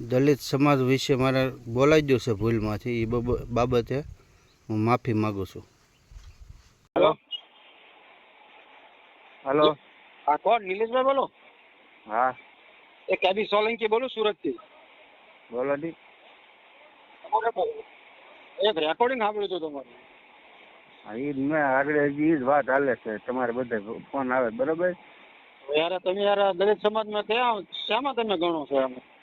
દલિત સમાજ વિશે મારે બોલાઈ ગયું છે ભૂલમાંથી. એ બાબ- બાબતે હું માફી માગું છું. હેલો? હેલો? હા કોણ? નિલેશભાઈ બોલો. હા. એ કેબી સોલંકી બોલું સુરતથી. બોલો દી. એક રેકોર્ડિંગ સાંભળ્યું હતું તમારું. હા ઈ મેં આગળ હજી જ વાત હાલે છે. તમારે બધે ફોન આવે બરોબર? યાર તમે યાર દલિત સમાજમાં કયા શામાં તમે ગણો છો એમ?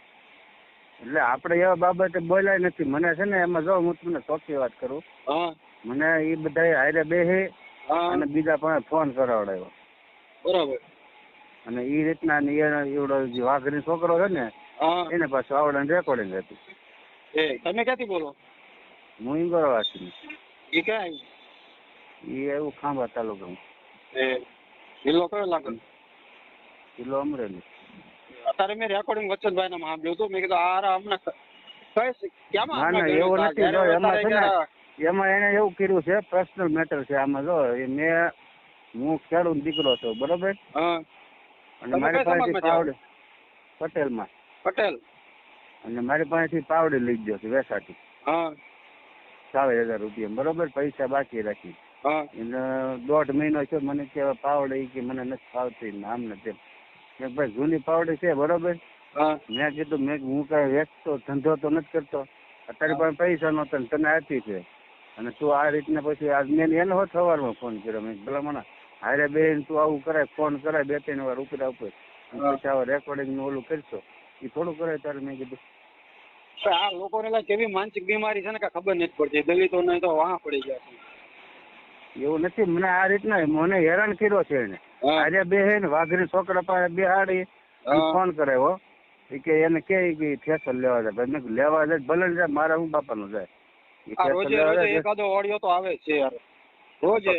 એટલે આપણે એવા બાબતે બોલાય નથી. મને છે ને એમાં જો હું તમને ચોખ્ખી વાત કરું મને એ બધા હારે બેહે અને બીજા પણ ફોન કરાવડાવ્યો બરાબર. અને એ રીતના એવડો જે વાઘરી છોકરો છે ને એને પાછું આવડે રેકોર્ડિંગ હતી એ તમે ક્યાંથી બોલો? હું ઇન્ગોરવાસી એ ક્યાં એ એવું ખાંભા તાલુકા એ જિલ્લો કયો લાગે? કિલ્લો અમરેલી. અત્યારે મેં રેકોર્ડિંગ વચનભાઈ ના સાંભળ્યું હતું. મેં કીધું આ હમણાં કઈ ના, હમણાં એવું નથી. જો, એમાં છે ને- એમાં એને એવું કર્યું છે પર્સનલ મેટર છે આમાં. જો મેં હું ખેડૂત દીકરો છું બરોબર? અને મારી પાસેથી પાવડી પટેલમાં. પટેલ. અને મારી પાસેથી પાવડી લઈ ગયો છે વેસાથી હા. હજાર રૂપિયા બરોબર? પૈસા બાકી રાખી. એટલે દોઢ મહિનો છે મને કે પાવડી કે મને નથી ફાવતી આમ ને તેમ. ભાઈ જૂની પાવડી છે બરોબર? મેં કીધું મેં હું કઈ વેચતો ધંધો તો નથી કરતો. અત્યારે પણ પૈસા નો ને તને આપી છે. અને તું આ રીતના પછી આજ મેં એને હોત સવારમાં ફોન કર્યો. મેં ભલા મને હારે બેન તું આવું કરાય ફોન કરાય બે ત્રણ વાર ઉપર ઉપર. પછી રેકોર્ડિંગનું ઓલું કરશો. એ થોડું કરે ત્યારે મેં કીધું. આ લોકોને કેવી માનસિક બીમારી છે ને કઈ ખબર નથી પડતી. દલિતોને તો વાહ પડી ગયા એવું નથી મને આ રીતના મને હેરાન કર્યો છે એને. હા. હારે બેહેન વાઘરી છોકરા પાસે બેહાડી ફોન કરાવ્યો કે એને કે ફેસલ લેવા જાય. મેં લેવા જાય ભલે ને જાય મારા હું બાપાનું જાય. એકાદો ઓડિયો તો આવે છે યાર.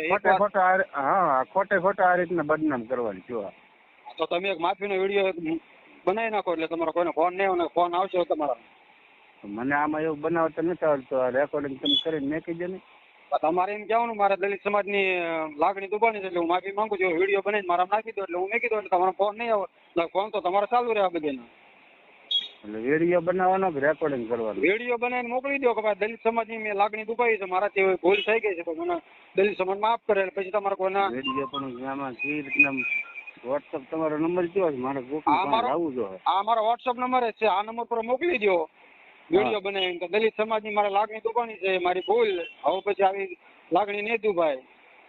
ખોટે ખોટા હા ખોટે ખોટા આ રીતના બદનામ કરવાની જો તો તમે એક માફીનો વીડિયો બનાવી નાખો એટલે તમારો કોઈને ફોન નહીં અને ફોન આવશે તમારા. મને આમાં એવું બનાવતા નથી આવડતું. આ રેકોર્ડિંગ તમે કરીને મેં કીધું ને. તમારે એમ કહેવાનું મારા દલિત સમાજની લાગણી દુબાણી છે એટલે હું માફી માંગુ છું વીડિયો બનાવીને મારા નાખી દો એટલે હું મેકી દો એટલે તમારો ફોન નહીં આવે. ફોન તો તમારે ચાલુ રહે આ બધાના. એટલે વીડિયો બનાવવાનો કે રેકોર્ડિંગ કરવાનો? વીડિયો બનાવીને મોકલી દો કે ભાઈ દલિત સમાજની મેં લાગણી દુભાઈ છે મારાથી ભૂલ થઈ ગઈ છે તો મને દલિત સમાજ માફ કરે પછી તમારે કોઈના વીડિયો પણ આમાં કઈ રીતના વોટ્સઅપ તમારો નંબર કયો છે? મારે ગ્રુપ આ મારો- આ મારો વોટ્સઅપ નંબર છે આ નંબર પર મોકલી દો વીડિયો બનાવીને કે દલિત સમાજની મારે લાગણી દુભાણી છે મારી ભૂલ. હવે પછી આવી લાગણી નહીં દુભાય.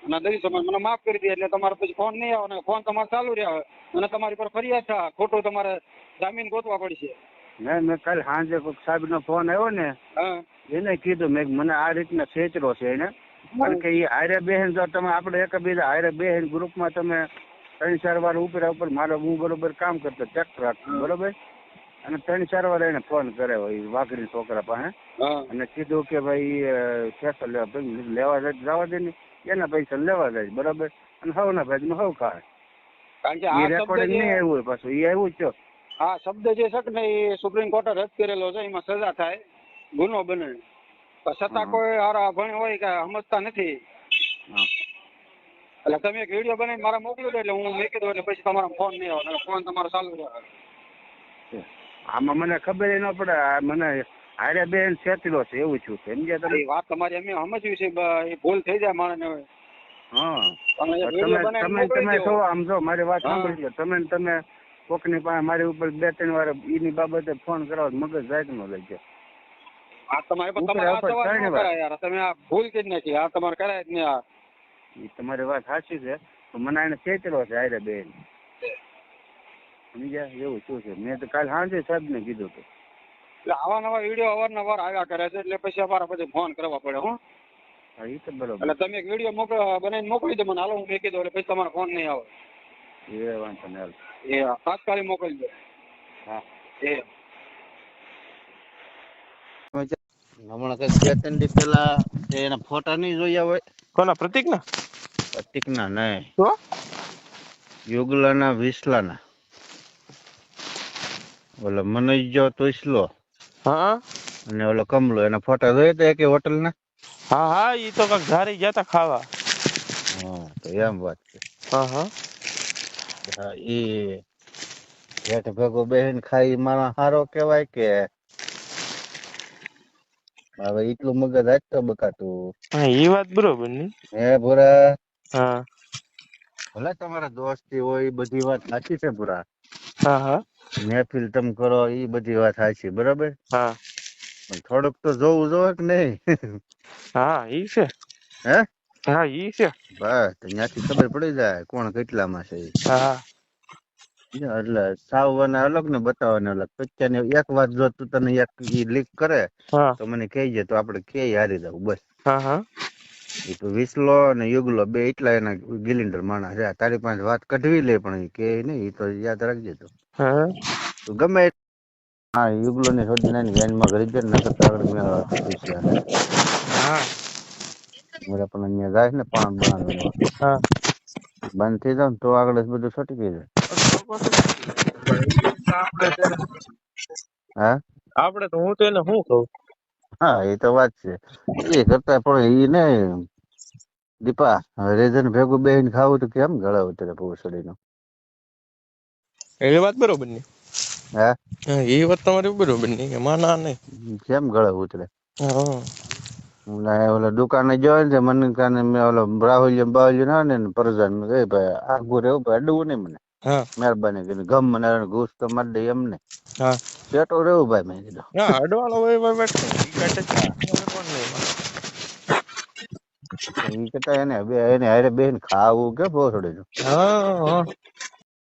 અને દલિત સમાજ મને માફ કરી દે એટલે તમારે પછી ફોન નહીં આવે અને ફોન તમારે ચાલુ રહે. અને તમારી પર ફરિયાદ થાય. ખોટું તમારે જામીન ગોતવા પડશે. મેં મેં કાલ સાંજે સાહેબ નો ફોન આવ્યો ને એને કીધું મેં મને આ રીતના ખેંચરો છે એને. કારણ કે એ હારે બેહેન જો તમે આપણે એકબીજા હારે બેહેન ગ્રુપમાં તમે ત્રણ ચાર વાર ઉપર ઉપર મારે હું બરોબર કામ કરતો ટ્રેક્ટર બરોબર? અને ત્રણ ચાર વાર એને ફોન કર્યો એ વાઘરી છોકરા પાસે. અને કીધું કે ભાઈ ફેસલ લેવા લેવા જાય જવા દે ને. એના પૈસા લેવા જાય બરાબર? અને હવના ભાઈ હવ ખાય. કારણ કે આ શબ્દ રેકોર્ડિંગ નહીં આવ્યું પાછું એ આવ્યું જ છે. આ શબ્દ જે છે ને એ સુપ્રીમ કોર્ટે રદ કરેલો છે એમાં સજા થાય ગુનો બને. છતાં કોઈ હારા અભણ હોય કે સમજતા નથી. એટલે તમે એક વીડિયો બનાવી મારા મોકલી દો એટલે હું મૂકી દઉં એટલે પછી તમારો ફોન નહીં આવે ફોન તમારો ચાલુ રહે. આમાં મને ખબર ન પડે મને હારે બેન છેતરો છે એવું છું. સમજ્યા તમે એ વાત તમારી અમે સમજવી છે એ ભૂલ થઈ જાય માણસને. હા. તમે તમે. છો આમ જો મારી વાત સાંભળી તમે તમે કોકની પાસે મારી ઉપર બે ત્રણ વાર એની બાબતે ફોન કરાવો મગજ જાય. ન આ તમારે પણ યાર. તમે આ ભૂલ કરી નાખી. આ તમારે કરાય જ નહીં આ. તમારી વાત સાચી છે. મને એને છેતરો છે હારે બેન. સમજ્યા એવું શું છે? મેં તો કાલ સાંજે સાહેબને કીધું હતું. એટલે આવા નવા વીડિયો અવારનવાર આવ્યા કરે છે એટલે પછી અમારા પછી ફોન કરવા પડે હો. હા એ તો બરોબર. એટલે તમે એક વીડિયો મોકલ બનાવીને મોકલી દો મને. હાલો હું મૂકી દઉં એટલે પછી તમારો ફોન નહીં આવે. એ વાંધો નહીં હાલ. એ તાત્કાલિક મોકલી દો. હા. એ. હમણાં કઈ બે ત્રણ દી પહેલા એના ફોટા નહીં જોયા હોય. કોના પ્રતિક ના પ્રતિકના નહીં. તો યુગલાના વિસલાના. ઓલો મનોજ તુસલો. હા? અને ઓલો કમલો એના ફોટા જોયા હતા કે હોટલના? હા હા ઈ તો કાક ધારી ગયા તા ખાવા. હા તો એમ વાત છે. હા હા. હા એ હેઠ ભેગો બેહીને ખાઈ મારા હારો કહેવાય કે હવે એટલું મગજ રાખતો બકાતું. હા એ વાત બરોબરની? હે ભૂરા? હા. ભલે તમારા દોસ્તી હોય બધી વાત સાચી છે ભૂરા. હા હા. મહેફિલ તમે કરો એ બધી વાત સાચી બરાબર? હા. પણ થોડુંક તો જોવું જોવે કે નહીં? હા ઈ છે. હે? હા ઈ છે. બસ ત્યાંથી ખબર પડી જાય કોણ કેટલામાં છે હા. એટલે સાવવાના અલગ ને બતાવવાના અલગ. પચ્ચાને એક વાત જો તું તને એક ઈ લીક કરે તો મને કહેજે તો આપણે કે હારી દઉં બસ. હા હા. એ તો વિસલો અને યુગલો બે એટલા એના ગિલિન્ડર માણસ છે તારી પાસે વાત કઢવી લે પણ કે નહીં એ તો યાદ રાખજે તો. ગમે હા યુગલો ની છોડી નાની વેનમાં ઘરી દે ને નકર આગળ મેં હા. મારે પણ અહીંયા જાય છે ને પાણ બાણ હા. બંધ થઈ જાવ તો આગળ બધું બધું ગઈ જાય. હા આપડે તો હું તો એને શું કહું? હા એ તો વાત છે. એ કરતા પણ એ ને દીપા રેઝન ભેગું બેહીને ખાવું તો કેમ ગળા ઉતરે પૂછડીનો એ વાત બરોબરની. હા? એ વાત તમારી બરોબરની કે માં ના નહીં કેમ ગળા ઉતરે? હા. ઓલા દુકાને જોયે ને મને કાને મેં ઓલો રાહુલ બાહુલ ના ને પરજાન એ ભાઈ આગું રેવું ભાઈ અડવું નહીં મને. હા. મહેરબાની કરીને ગમ મને ઘૂસ તો મારી દે એમ ને હા. પેટો રેવું ભાઈ મેં કીધું. ના અડવાળો હોય ભાઈ બેઠો ઈ કરતા એને બે એને હારે બેન ખાવું કે ભોસડીનું હા હા.